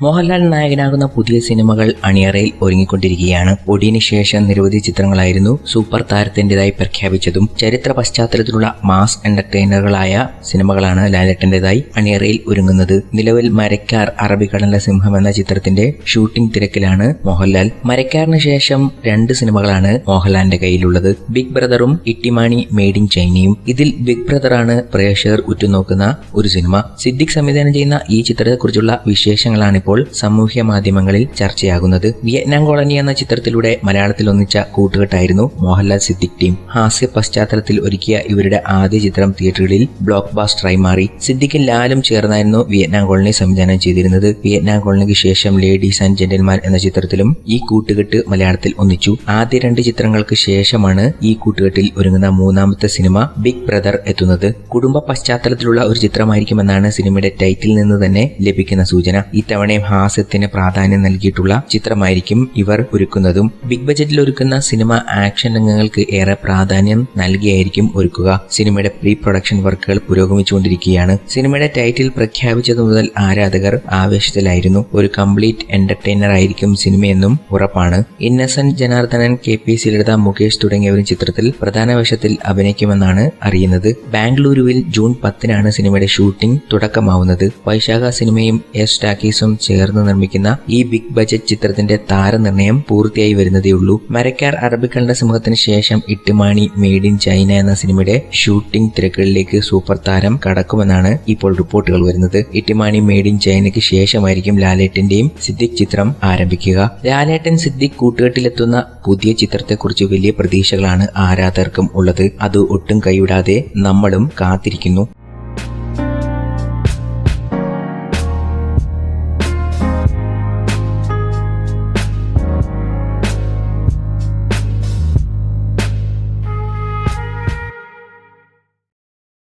മോഹൻലാൽ നായകനാകുന്ന പുതിയ സിനിമകൾ അണിയറയിൽ ഒരുങ്ങിക്കൊണ്ടിരിക്കുകയാണ്. ഒടിയന് ശേഷം നിരവധി ചിത്രങ്ങളായിരുന്നു സൂപ്പർ താരത്തിന്റേതായി പ്രഖ്യാപിച്ചതും ചരിത്ര പശ്ചാത്തലത്തിലുള്ള മാസ് എന്റർടൈനറുകളായ സിനിമകളാണ് ലാലേട്ടന്റേതായി അണിയറയിൽ ഒരുങ്ങുന്നത്. നിലവിൽ മരക്കാർ അറബിക്കടലിലെ സിംഹം എന്ന ചിത്രത്തിന്റെ ഷൂട്ടിംഗ് തിരക്കിലാണ് മോഹൻലാൽ. മരക്കാറിന് ശേഷം രണ്ട് സിനിമകളാണ് മോഹൻലാലിന്റെ കയ്യിലുള്ളത്. ബിഗ് ബ്രദറും ഇട്ടിമാണി മെയ്ഡ് ഇൻ ചൈനയും. ഇതിൽ ബിഗ് ബ്രദറാണ് പ്രേക്ഷകർ ഉറ്റുനോക്കുന്ന ഒരു സിനിമ. സിദ്ദിഖ് സംവിധാനം ചെയ്യുന്ന ഈ ചിത്രത്തെക്കുറിച്ചുള്ള വിശേഷങ്ങളാണ് ഇപ്പോൾ സാമൂഹ്യ മാധ്യമങ്ങളിൽ ചർച്ചയാകുന്നത് വിയറ്റ്നാം കോളനി എന്ന ചിത്രത്തിലൂടെ മലയാളത്തിൽ ഒന്നിച്ച കൂട്ടുകെട്ടായിരുന്നു മോഹൻലാൽ സിദ്ദിഖ് ടീം. ഹാസ്യ പശ്ചാത്തലത്തിൽ ഒരുക്കിയ ഇവരുടെ ആദ്യ ചിത്രം തിയേറ്ററുകളിൽ ബ്ലോക്ക് ബാസ്റ്ററായി മാറി. സിദ്ദിഖും ലാലും ചേർന്നായിരുന്നു വിയറ്റ്നാം കോളനി സംവിധാനം ചെയ്തിരുന്നത്. വിയറ്റ്നാം കോളനിക്ക് ശേഷം ലേഡീസ് ആൻഡ് ജെന്റൽമാൻ എന്ന ചിത്രത്തിലും ഈ കൂട്ടുകെട്ട് മലയാളത്തിൽ ഒന്നിച്ചു. ആദ്യ രണ്ട് ചിത്രങ്ങൾക്ക് ശേഷമാണ് ഈ കൂട്ടുകെട്ടിൽ ഒരുങ്ങുന്ന മൂന്നാമത്തെ സിനിമ ബിഗ് ബ്രദർ എത്തുന്നത്. കുടുംബ പശ്ചാത്തലത്തിലുള്ള ഒരു ചിത്രമായിരിക്കുമെന്നാണ് സിനിമയുടെ ടൈറ്റിൽ നിന്ന് തന്നെ ലഭിക്കുന്ന സൂചന. ഇത്തവണയും ഹാസ്യത്തിന് പ്രാധാന്യം നൽകിയിട്ടുള്ള ചിത്രമായിരിക്കും ഇവർ ഒരുക്കുന്നതും. ബിഗ് ബജറ്റിൽ ഒരുക്കുന്ന സിനിമ ആക്ഷൻ രംഗങ്ങൾക്ക് ഏറെ പ്രാധാന്യം നൽകിയായിരിക്കും ഒരുക്കുക. സിനിമയുടെ പ്രീ പ്രൊഡക്ഷൻ വർക്കുകൾ പുരോഗമിച്ചുകൊണ്ടിരിക്കുകയാണ്. സിനിമയുടെ ടൈറ്റിൽ പ്രഖ്യാപിച്ചത് മുതൽ ആരാധകർ ആവേശത്തിലായിരുന്നു. ഒരു കംപ്ലീറ്റ് എന്റർടൈനർ ആയിരിക്കും സിനിമയെന്നും ഉറപ്പാണ്. ഇന്നസെന്റ് ജനാർദ്ദനൻ കെ പി ലളിത മുകേഷ് തുടങ്ങിയവരും ചിത്രത്തിൽ പ്രധാന വേഷത്തിൽ അഭിനയിക്കുമെന്നാണ് അറിയുന്നത്. ബാംഗ്ലൂരുവിൽ ജൂൺ പത്തിനാണ് സിനിമയുടെ ഷൂട്ടിംഗ് തുടക്കമാവുന്നത്. വൈശാഖ സിനിമയും എസ് ടാക്കീസും ചേർന്ന് നിർമ്മിക്കുന്ന ഈ ബിഗ് ബജറ്റ് ചിത്രത്തിന്റെ താരനിർണയം പൂർത്തിയായി വരുന്നതേയുള്ളൂ മരക്കാർ അറബിക്കണ്ട സിംഹത്തിന് ശേഷം ഇട്ടുമാണി മെയ്ഡ് ഇൻ ചൈന എന്ന സിനിമയുടെ ഷൂട്ടിംഗ് തിരക്കുകളിലേക്ക് സൂപ്പർ താരം കടക്കുമെന്നാണ് ഇപ്പോൾ റിപ്പോർട്ടുകൾ വരുന്നത്. ഇട്ടുമാണി മെയ്ഡ് ഇൻ ചൈനയ്ക്ക് ശേഷമായിരിക്കും ലാലേട്ടന്റെയും സിദ്ദിഖ് ചിത്രം ആരംഭിക്കുക. ലാലേട്ടൻ സിദ്ദിഖ് കൂട്ടുകെട്ടിലെത്തുന്ന പുതിയ ചിത്രത്തെക്കുറിച്ച് വലിയ പ്രതീക്ഷകളാണ് ആരാധകർക്കും ഉള്ളത്. അത് ഒട്ടും കൈവിടാതെ നമ്മളും കാത്തിരിക്കുന്നു.